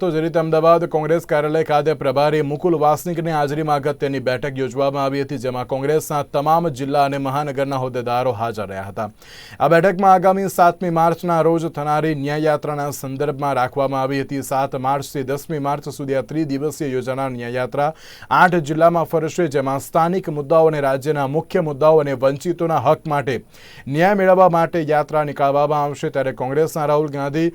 તો જે રીતે અમદાવાદ કોંગ્રેસ કાર્યાલય ખાતે પ્રભારી મુકુલ વાસનિકની હાજરીમાં અગત્યની બેઠક યોજવામાં આવી હતી, જેમાં કોંગ્રેસના તમામ જિલ્લા અને મહાનગરના હોદ્દેદારો હાજર રહ્યા હતા. આ બેઠકમાં આગામી સાતમી માર્ચના રોજ થનારી ન્યાયયાત્રાના સંદર્ભમાં રાખવામાં આવી હતી. સાત માર્ચથી દસમી માર્ચ સુધી આ ત્રિદિવસીય યોજાનાર ન્યાયયાત્રા આઠ જિલ્લામાં ફરશે, જેમાં સ્થાનિક મુદ્દાઓ અને રાજ્યના મુખ્ય મુદ્દાઓ અને વંચિતોના હક માટે ન્યાય મેળવવા માટે યાત્રા નીકાળવામાં આવશે. ત્યારે કોંગ્રેસના રાહુલ ગાંધી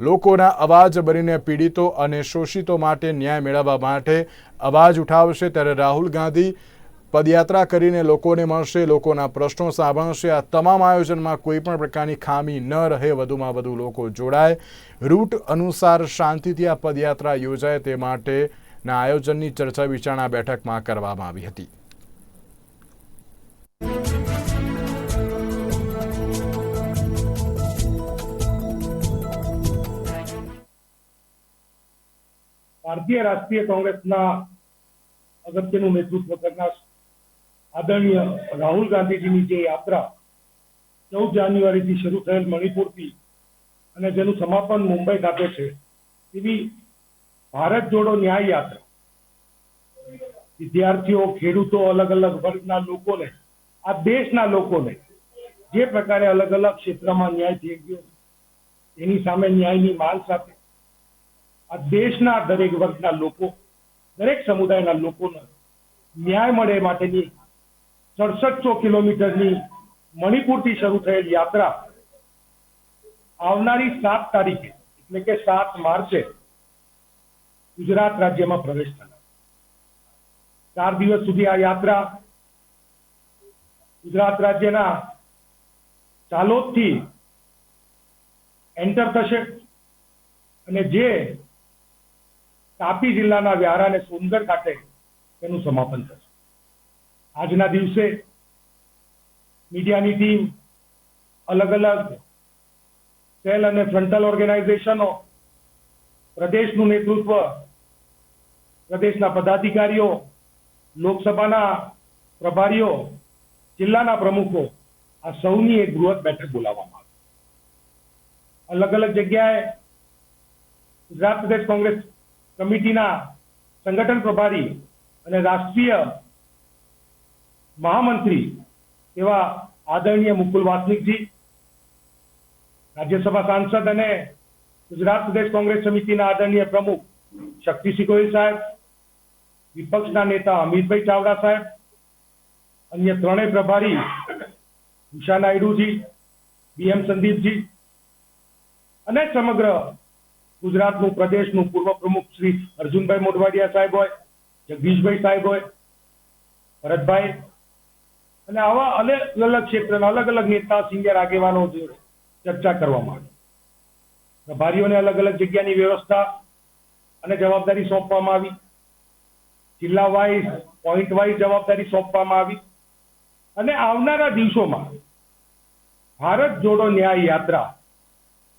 લોકોના અવાજ બનીને પીડિતો અને શોષિતો માટે ન્યાય મેળવવા માટે અવાજ ઉઠાવશે ત્યારે રાહુલ ગાંધી પદયાત્રા કરીને લોકોને મળશે, લોકોના પ્રશ્નો સાંભળશે. આ તમામ આયોજનમાં કોઈ પણ પ્રકારની ખામી ન રહે, વધુમાં વધુ લોકો જોડાય. રૂટ અનુસાર શાંતિથી આ પદયાત્રા યોજાય તે માટેના આયોજનની ચર્ચા વિચારણા બેઠકમાં કરવામાં આવી હતી. ભારતીય રાષ્ટ્રીય કોંગ્રેસના અગત્યનું નેતૃત્વ કરનાર આદરણીય રાહુલ ગાંધીજીની જે યાત્રા ચૌદ જાન્યુઆરીથી શરૂ થયેલ મણિપુરથી અને જેનું સમાપન મુંબઈ ખાતે છે, એવી ભારત જોડો ન્યાય યાત્રા. વિદ્યાર્થીઓ, ખેડૂતો અલગ અલગ વર્ગના લોકોને, આ દેશના લોકોને જે પ્રકારે અલગ અલગ ક્ષેત્રમાં ન્યાય થઈ ગયો એની સામે ન્યાયની માંગ સાથે આ દેશના દરેક વર્ગના લોકો, દરેક સમુદાયના લોકોને ન્યાય મળે માટેની સડસઠસો કિલોમીટરની મણિપુરથી શરૂ થયેલ યાત્રા આવનારી સાત તારીખે, એટલે કે સાત માર્ચે ગુજરાત રાજ્યમાં પ્રવેશ થનાર. ચાર દિવસ સુધી આ યાત્રા ગુજરાત રાજ્યના ચાલોદથી એન્ટર થશે અને જે તાપી જિલ્લાના વ્યારા અને સોનગઢ ખાતે તેનું સમાપન થશે. આજના દિવસે મીડિયાની ટીમ અલગ અલગ સેલ અને ફ્રન્ટલ ઓર્ગેનાઇઝેશનો, પ્રદેશનું નેતૃત્વ, પ્રદેશના પદાધિકારીઓ, લોકસભાના પ્રભારીઓ, જિલ્લાના પ્રમુખો, આ સૌની એક બૃહદ બેઠક બોલાવવામાં આવી. અલગ અલગ જગ્યાએ ગુજરાત પ્રદેશ કોંગ્રેસ કમિટીના સંગઠન પ્રભારી અને રાષ્ટ્રીય મહામંત્રી એવા આદરણીય મુકુલ વાસનિકજી, રાજ્યસભા સાંસદ અને ગુજરાત પ્રદેશ કોંગ્રેસ સમિતિના આદરણીય પ્રમુખ શક્તિસિંહ ગોહિલ સાહેબ, વિપક્ષના નેતા અમિતભાઈ ચાવડા સાહેબ, અન્ય ત્રણેય પ્રભારી ઉષા નાયડુજી બીએમ સંદીપજી અને સમગ્ર ગુજરાતનું પ્રદેશનું પૂર્વ પ્રમુખ શ્રી અર્જુનભાઈ મોઢવાડિયા સાહેબ હોય, જગદીશભાઈ સાહેબ હોય, ભરતભાઈ અને આવા અલગ અલગ ક્ષેત્રના અલગ અલગ નેતા, સિનિયર આગેવાનો ચર્ચા કરવામાં આવી. પ્રભારીઓને અલગ અલગ જગ્યાની વ્યવસ્થા અને જવાબદારી સોંપવામાં આવી. જિલ્લા વાઇઝ, પોઈન્ટ વાઇઝ જવાબદારી સોંપવામાં આવી. અને આવનારા દિવસોમાં ભારત જોડો ન્યાય યાત્રા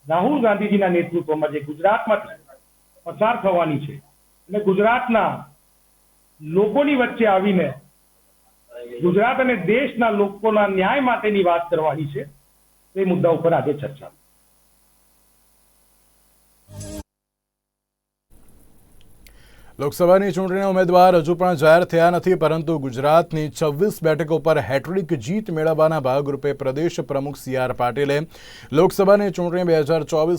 રાહુલ ગાંધીજીના નેતૃત્વમાં જે ગુજરાતમાંથી પસાર થવાની છે અને ગુજરાતના લોકોની વચ્ચે આવીને ગુજરાત અને દેશના લોકોના ન્યાય માટેની વાત કરવાની છે, તે મુદ્દા ઉપર આજે ચર્ચા. લોકસભાની ચૂંટણીના ઉમેદવાર હજુ પણ જાહેર થયા નથી, પરંતુ ગુજરાતની છવ્વીસ બેઠકો પર હેટ્રિક જીત મેળવવાના ભાગરૂપે પ્રદેશ પ્રમુખ સી આર પાટીલે લોકસભાની ચૂંટણી બે હજાર ચોવીસ